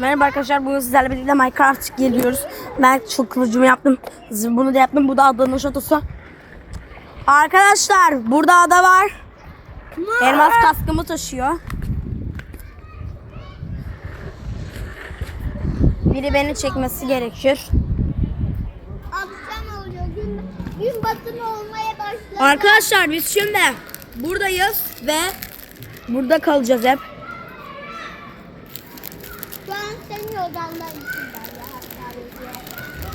Merhaba arkadaşlar bugün sizlerle birlikte Minecraft geliyoruz. Ben çok kılıcımı yaptım. Bunu da yaptım. Bu da adanın şatosu. Arkadaşlar burada ada var. Elmas kaskımı taşıyor. Biri beni çekmesi gerekir. Akşam oluyor. Gün, gün batımı olmaya başladı. Arkadaşlar biz şimdi buradayız ve burada kalacağız hep. Şu içinden.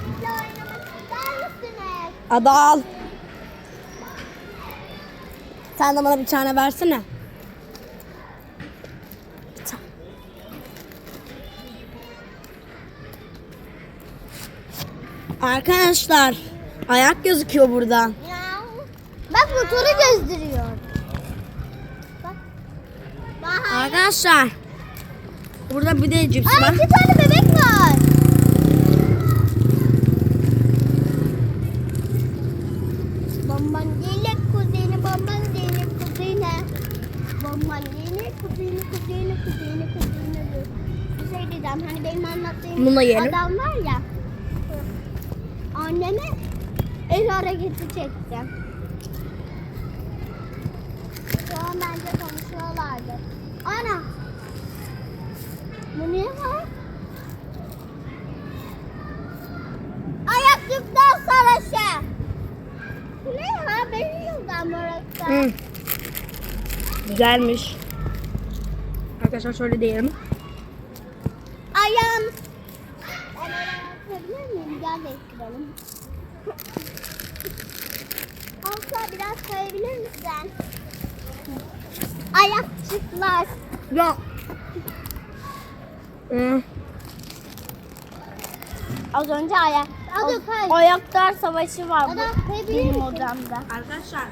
Bizle oynamak ister misiniz? Ada al. Sen de bana bir tane versene. Arkadaşlar ayak gözüküyor buradan. Bak motoru. Bak. Bahar. Arkadaşlar burada bir de cips Aa, var. iki tane bebek var. Bombardino kuzeni, bombardino kuzeni. Bombardino kuzeni, kuzeni, kuzeni, kuzeni. Bir şey diyeceğim, hani benim anlattığım Bunu yiyelim. adam var ya. Anneme el hareketi çekti. Şu an bence konuşuyorlardı. Ana. Bu ne var? Ayaklıktan savaşı. Bu ne ya? Burası. Hı. Güzelmiş. Arkadaşlar şöyle diyelim. Ayağım. Atabilir miyim? Gel değiştirelim. Alsa biraz kayabilir misin? Ayakçıklar. Ya. Hı. Az önce ayak. Adı kay. Ayaklar savaşı var bu benim odamda. Arkadaşlar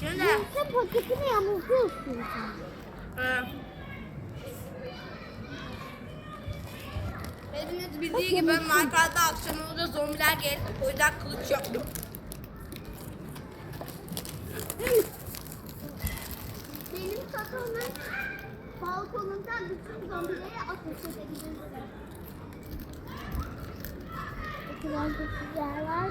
Şimdi Sen paketini yamultuyorsun sen. Hepiniz bildiği gibi ben Minecraft'ta akşam olunca zombiler geldi. O yüzden kılıç yaptım. Benim kafamın balkonundan bütün zombileri ateş edebilirim. O kadar da güzel var.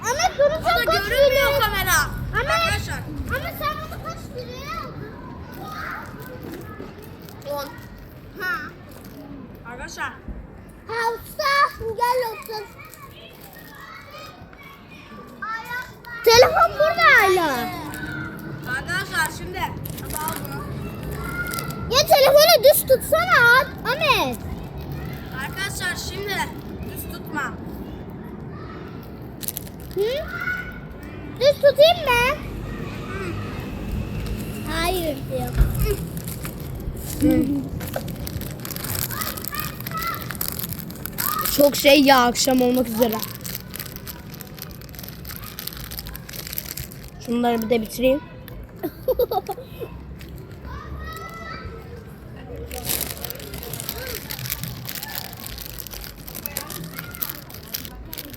Ama O duracak da kaç görünmüyor kamera. Ama, Arkadaşlar ama sen bunu kaç liraya aldın? 10. Ha. Arkadaşlar Hafsa gel otur. Telefon burada hala. Arkadaşlar şimdi hadi al bunu. Ya telefonu düz tutsana Ahmet. Arkadaşlar şimdi düz tutma. Hı? Düz tutayım mı? Hayır diyor. Çok şey ya akşam olmak üzere. Şunları bir de bitireyim.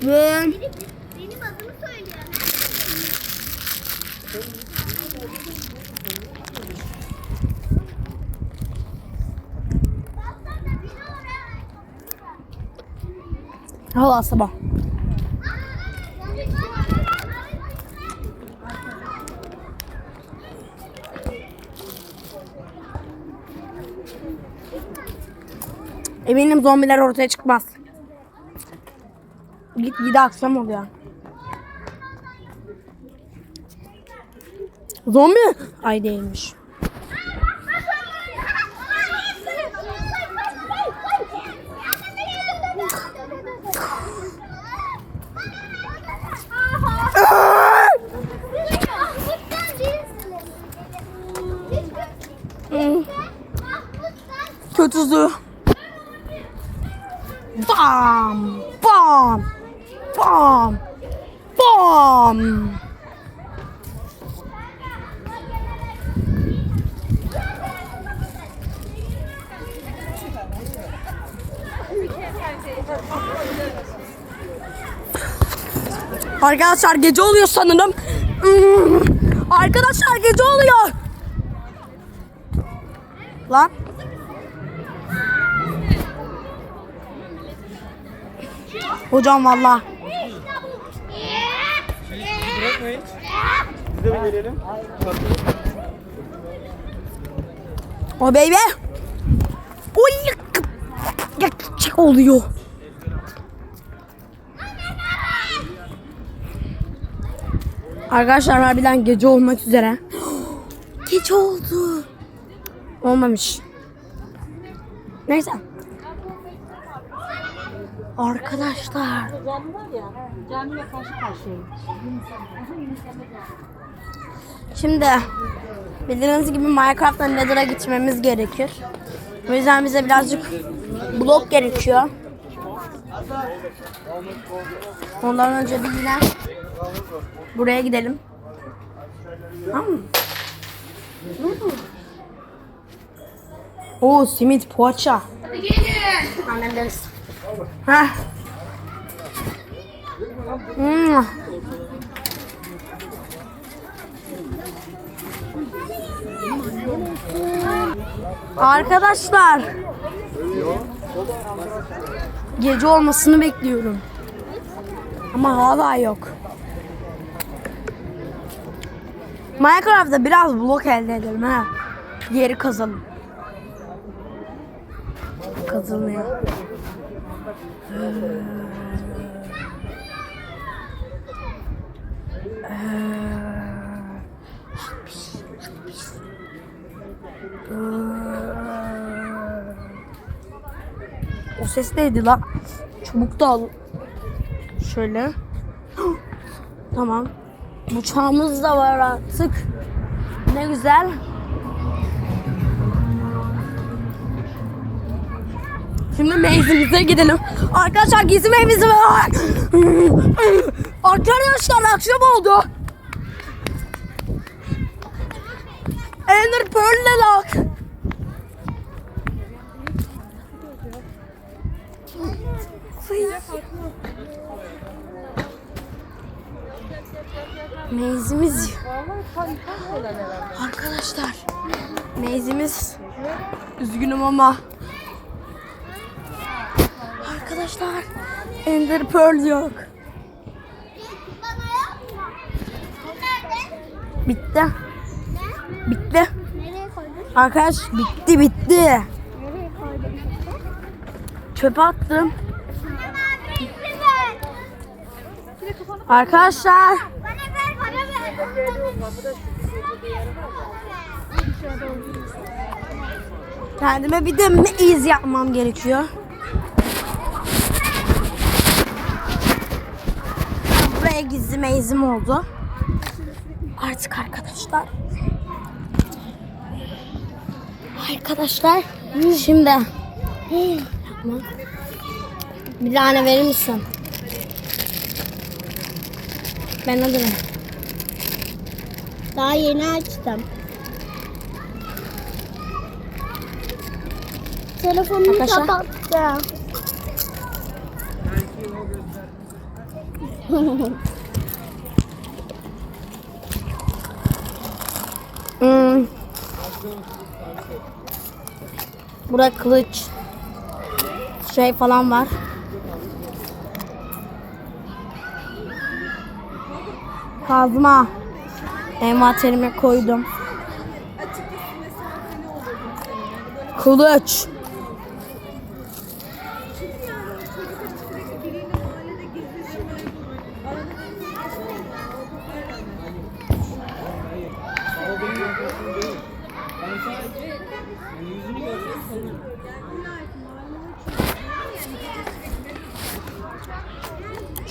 Ve Benim adımı söylüyor. Hava sabah. Eminim zombiler ortaya çıkmaz. Git gide akşam oluyor. Zombi? Ay değilmiş. Bam! Arkadaşlar gece oluyor sanırım. Hmm. Arkadaşlar gece oluyor. Lan. Hocam valla. Bırakmayın. Biz de bir gelelim. O baby. Uy. Gerçek oluyor. Arkadaşlar harbiden gece olmak üzere. Gece oldu. Olmamış. Neyse. Arkadaşlar. Cami var ya, camiye karşı karşıyayım. Şimdi bildiğiniz gibi Minecraft'ta Nether'a gitmemiz gerekir. O yüzden bize birazcık blok gerekiyor. Ondan önce bir yine buraya gidelim. Tamam mı? Oo simit poğaça. Hadi gelin. Annem deriz. Heh. Hmm. Arkadaşlar. Gece olmasını bekliyorum. Ama hala yok. Minecraft'ta biraz blok elde edelim ha. Yeri kazalım. Kazılmıyor. O ses neydi lan? Çubuk da al. Şöyle. tamam. Bıçağımız da var artık. Ne güzel. Şimdi meyzimize gidelim. Arkadaşlar gizli meyvesi var. Arkadaşlar akşam oldu. Ender Pearl'le lock. Meyzimiz Arkadaşlar Meyzimiz Üzgünüm ama Arkadaşlar Ender Pearl yok? Bitti? Bitti? Arkadaş bitti bitti? Çöpe attım. Arkadaşlar. Kendime bir de maze yapmam gerekiyor Buraya gizli meyzim oldu Artık arkadaşlar Arkadaşlar Şimdi Yapma. Bir tane verir misin? Ben alırım. Daha yeni açtım. Telefonumu kapattım. Hmm. Burada kılıç şey falan var. Kazma. Envanterime koydum. Kılıç.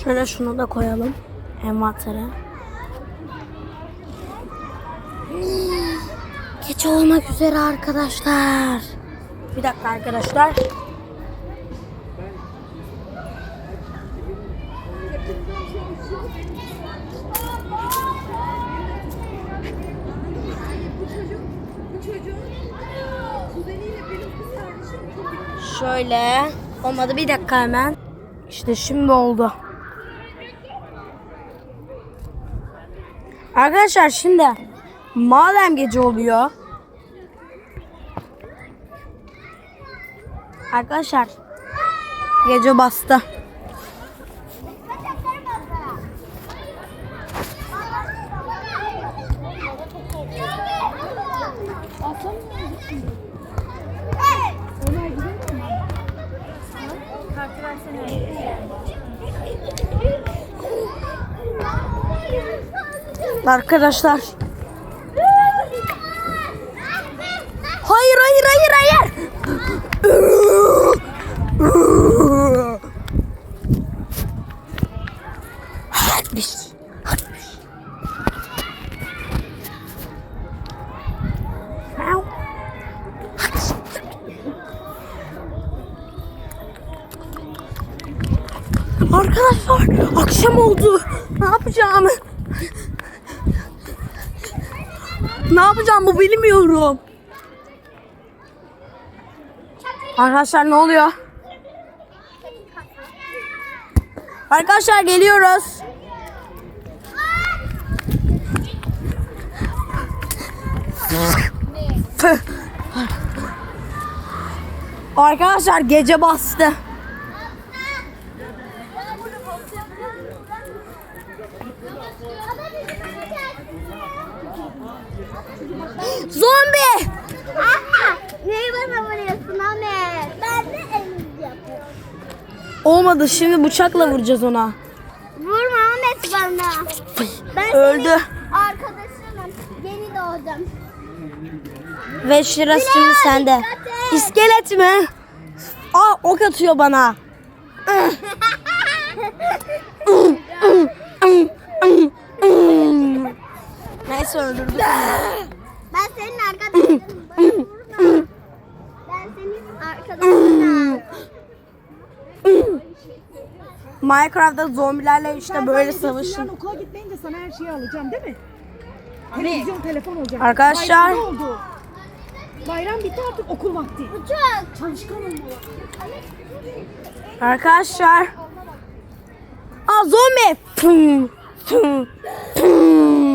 Şöyle şunu da koyalım envantere. Geç olmak üzere arkadaşlar. Bir dakika arkadaşlar. Şöyle. Olmadı bir dakika hemen. İşte şimdi oldu. Arkadaşlar şimdi Madem gece oluyor. Arkadaşlar gece bastı. Arkadaşlar. Hayır hayır hayır hayır. Hadi. Meow. Arkadaşlar akşam oldu. Ne yapacağım? Ne yapacağım bu bilmiyorum. Arkadaşlar ne oluyor? Arkadaşlar geliyoruz. Arkadaşlar gece bastı. Zombi! Aha! Neyi bana vuruyorsun Ahmet? Ben de yapıyorum. Olmadı şimdi bıçakla vuracağız ona. Vurma Ahmet bana. Ben Öldü. senin arkadaşınım. Yeni doğdum. 5 lira şimdi sende. dikkat et. İskelet mi? Aa ok atıyor bana. Neyse öldürdük. Ben senin arkadaşınım. Bana. Ben senin arkadaşınım. Minecraft'ta zombilerle işte böyle savaşın. okula gitmeyince sana her şeyi alacağım değil mi? Televizyon, telefon olacak. Arkadaşlar- Bayram oldu. Bayram bitti artık okul vakti. Uçak. Çalışkan olmalı. Arkadaşlar. Aa zombi. Pum, pum, pum.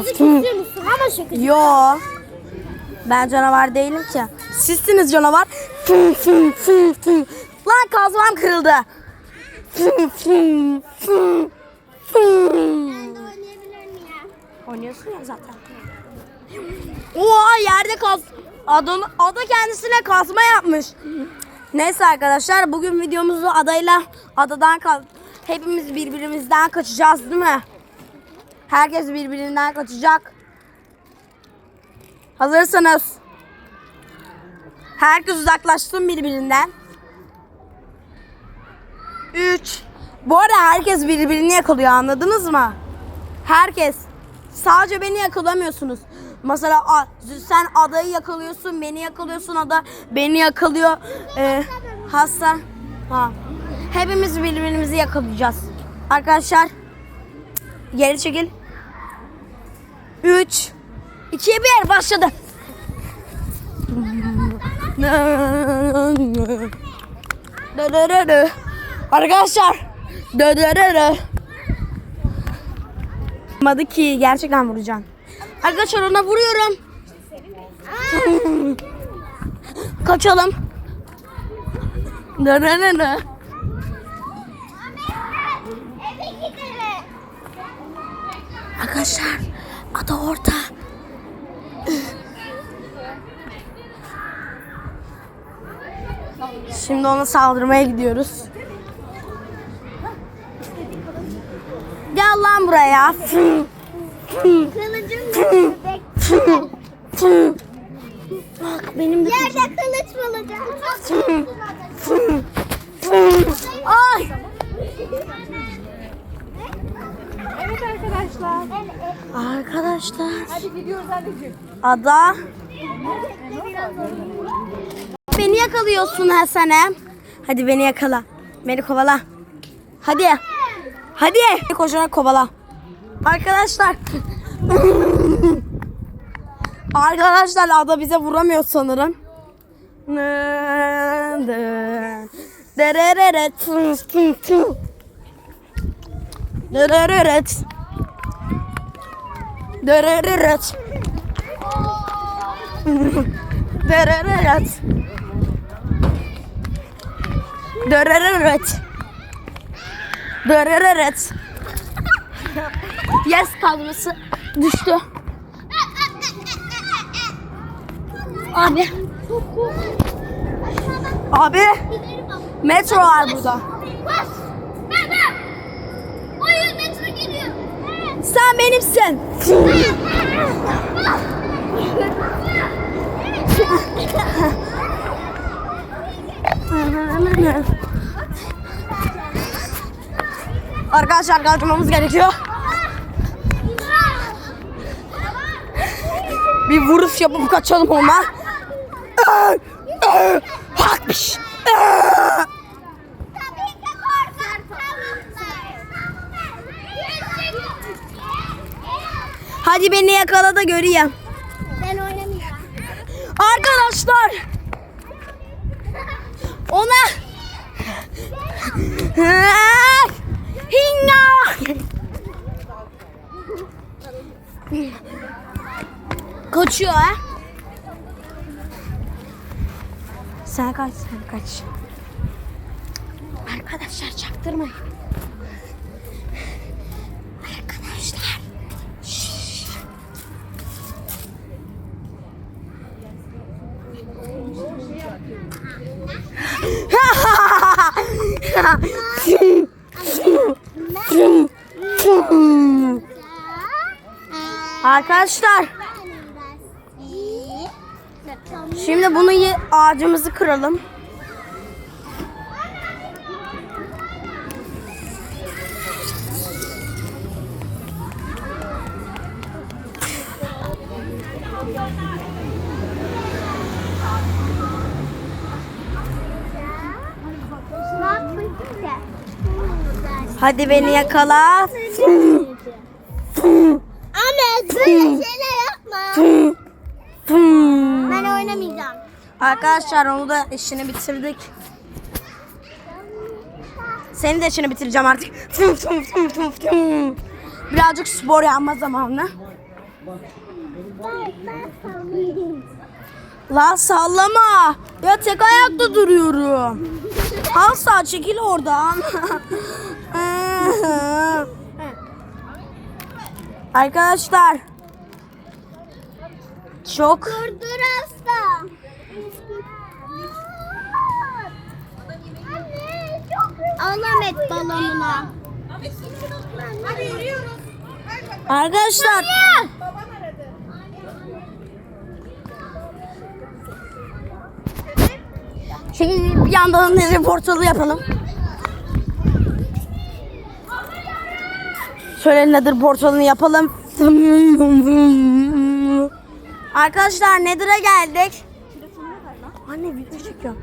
Musun? Ama şaka. Yo. Ben canavar değilim ki. Sizsiniz canavar. Lan kazmam kırıldı. Oynayabilir miyim? Oynuyorsun ya zaten. Oha yerde kaz... Adam, ada kendisine kazma yapmış. Neyse arkadaşlar bugün videomuzu adayla adadan kal... Hepimiz birbirimizden kaçacağız değil mi? Herkes birbirinden kaçacak. Hazırsanız. Herkes uzaklaşsın birbirinden. 3 Bu arada herkes birbirini yakalıyor anladınız mı? Herkes. Sadece beni yakalamıyorsunuz. Mesela sen adayı yakalıyorsun, beni yakalıyorsun, ada beni yakalıyor. Ee, hasta. Ha. Hepimiz birbirimizi yakalayacağız. Arkadaşlar geri çekil. 3 2 1 başladı. Arkadaşlar. Dö-dö-dö-dö. Olmadı ki gerçekten vuracağım. Arkadaşlar ona vuruyorum. Kaçalım. Dö dö. Eve gidelim. Arkadaşlar ada orada. Şimdi ona saldırmaya gidiyoruz. Gel lan buraya. Bak benim de Yerde kılıç bulacağım. Ay! Evet arkadaşlar. Arkadaşlar Hadi gidiyoruz anneciğim. ada beni yakalıyorsun Hasan'ım. Hadi beni yakala. Beni kovala. Hadi. Hadi. Koşarak kovala. Arkadaşlar. Arkadaşlar ada bize vuramıyor sanırım. Derereret. Derereret. Derereret. Derereret. Derereret. Yes kadrosu düştü. Abi. Abi. Metro var burada. Sen benimsin. Arkadaşlar kalkmamız gerekiyor. Bir vuruş yapıp kaçalım ona. Hakmış. Hadi beni yakala da göreyim. Ben oynamayacağım. Arkadaşlar ona Hinga Kaçıyor ha? Sen kaç sen kaç. Arkadaşlar çaktırmayın. Arkadaşlar. Şşş. Arkadaşlar şimdi bunu ye- ağacımızı kıralım. Hadi beni yakala. Anne böyle şeyler yapma. Ben oynamayacağım. Arkadaşlar onu da işini bitirdik. Seni de işini bitireceğim artık. Birazcık spor yapma zamanı. La sallama. Ya tek ayakta duruyorum. Al sağ çekil oradan. Arkadaşlar. Çok Dur hasta. Anne çok Alamet balonuna. Hadi yürüyoruz. Arkadaşlar. Şimdi bir yandan da portalı yapalım. Şöyle nedir portalını yapalım. Arkadaşlar Nether'a geldik. Anne video çekiyorum.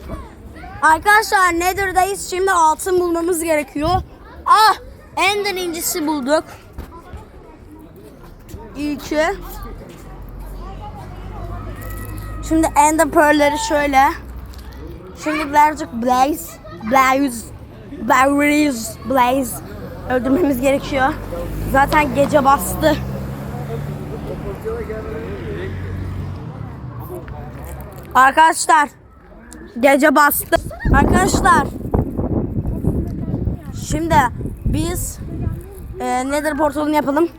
Arkadaşlar Nether'dayız. Şimdi altın bulmamız gerekiyor. Ah! Ender incisi bulduk. İyi ki. Şimdi Ender Pearl'leri şöyle. Şimdi birazcık Blaze, Blaze, Blaze, Blaze öldürmemiz gerekiyor. Zaten gece bastı. Arkadaşlar gece bastı. Arkadaşlar şimdi biz e, Nether portalını yapalım.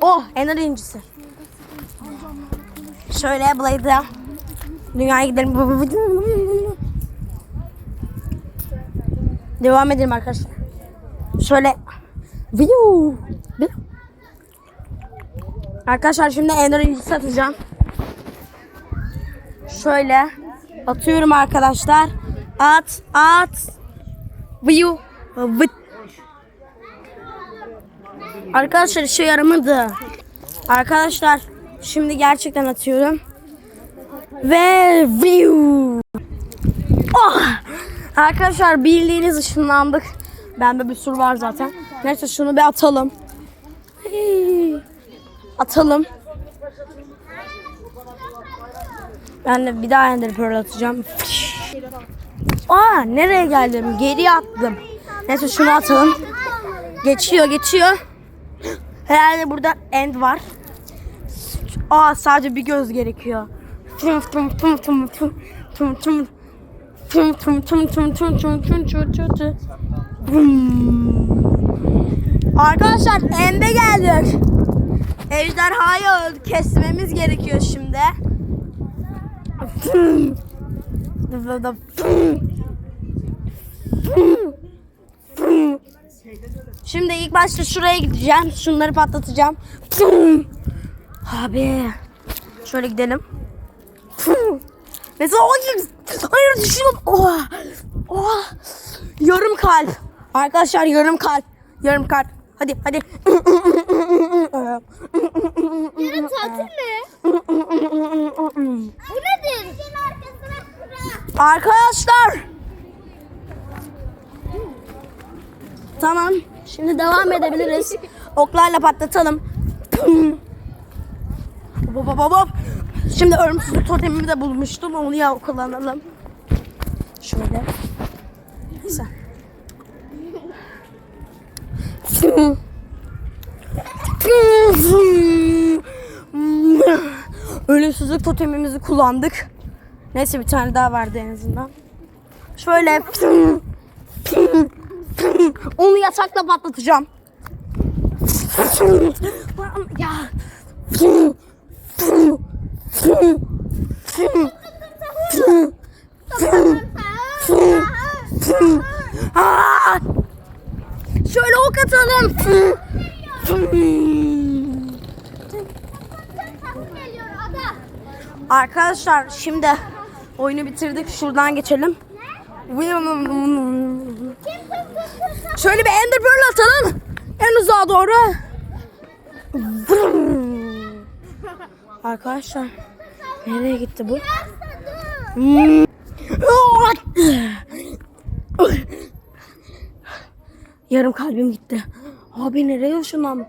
Oh Ender incisi. Şöyle Blade'e dünyaya gidelim. Devam edelim arkadaşlar. Şöyle. Arkadaşlar şimdi Ender incisi atacağım. Şöyle atıyorum arkadaşlar. At at. View. Vıt. Arkadaşlar işe yaramadı. Arkadaşlar şimdi gerçekten atıyorum. Ve view. Oh! Arkadaşlar bildiğiniz ışınlandık. Bende bir sürü var zaten. Neyse şunu bir atalım. Atalım. Ben de bir daha ender pearl atacağım. Aa nereye geldim? Geriye attım. Neyse şunu atalım. Geçiyor geçiyor. Herhalde burada end var. Aa sadece bir göz gerekiyor. Tum tum tum tum tum tum tum tum tum tum tum tum tum tum tum tum. Vum. Arkadaşlar ende geldik. Ejderhayı kesmemiz gerekiyor şimdi. Şimdi ilk başta şuraya gideceğim. Şunları patlatacağım. Abi. Şöyle gidelim. Mesela o Hayır düşüyorum. Oha. Oha. Yarım kalp. Arkadaşlar yarım kalp. Yarım kalp. Hadi hadi. Yarın tatil mi? Bu nedir? Arkadaşlar. Tamam. Şimdi devam edebiliriz. Oklarla patlatalım. Hop hop hop. Şimdi ölümsüzlük totemimi de bulmuştum. Onu ya kullanalım. Şöyle. Neyse. Ölümsüzlük totemimizi kullandık. Neyse bir tane daha vardı en azından. Şöyle onu yatakla patlatacağım. ya. Şöyle ok atalım. Arkadaşlar şimdi oyunu bitirdik. Şuradan geçelim. Şöyle bir ender pearl atalım. En uzağa doğru. Arkadaşlar nereye gitti bu? Yarım kalbim gitti. Abi nereye ışınlandık?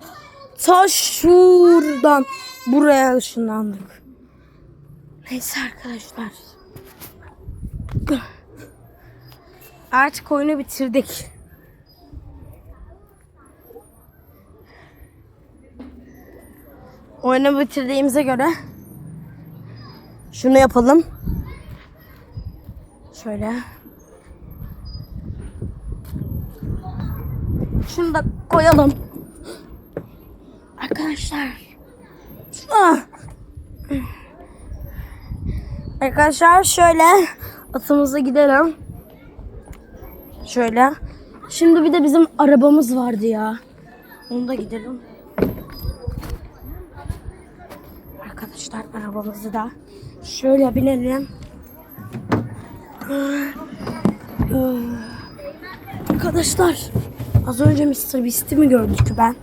Ta şuradan buraya ışınlandık. Neyse arkadaşlar. Artık oyunu bitirdik. Oyunu bitirdiğimize göre şunu yapalım. Şöyle. Şunu da koyalım. Arkadaşlar. Ah. Arkadaşlar şöyle atımıza gidelim. Şöyle. Şimdi bir de bizim arabamız vardı ya. Onu da gidelim. Arkadaşlar arabamızı da şöyle binelim. Arkadaşlar az önce Mr. Beast'i mi gördük ben?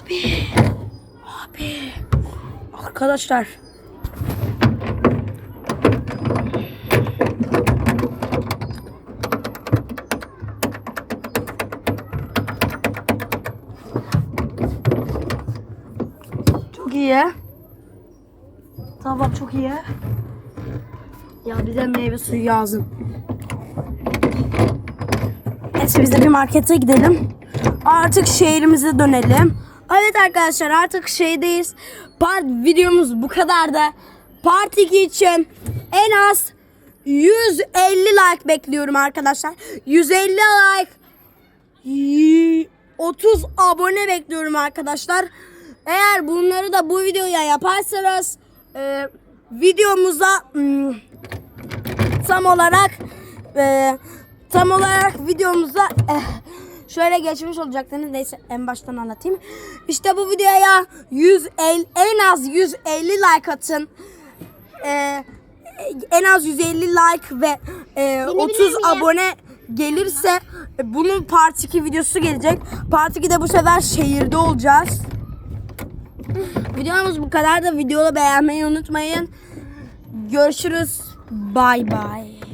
Abi, abi, arkadaşlar. Çok iyi. Tamam çok iyi. Ya bize meyve suyu lazım. Neyse biz de bir markete gidelim. Artık şehrimize dönelim. Evet arkadaşlar artık şeydeyiz. Part videomuz bu kadar da. Part 2 için en az 150 like bekliyorum arkadaşlar. 150 like y- 30 abone bekliyorum arkadaşlar. Eğer bunları da bu videoya yaparsanız e, videomuza hmm, tam olarak e, tam olarak videomuza eh, şöyle geçmiş olacaktınız. Neyse en baştan anlatayım. İşte bu videoya 150 en az 150 like atın. E, en az 150 like ve e, 30 miyim? abone gelirse e, bunun part 2 videosu gelecek. Part 2'de bu sefer şehirde olacağız. Videomuz bu kadar da videoyu beğenmeyi unutmayın. Görüşürüz. Bay bay.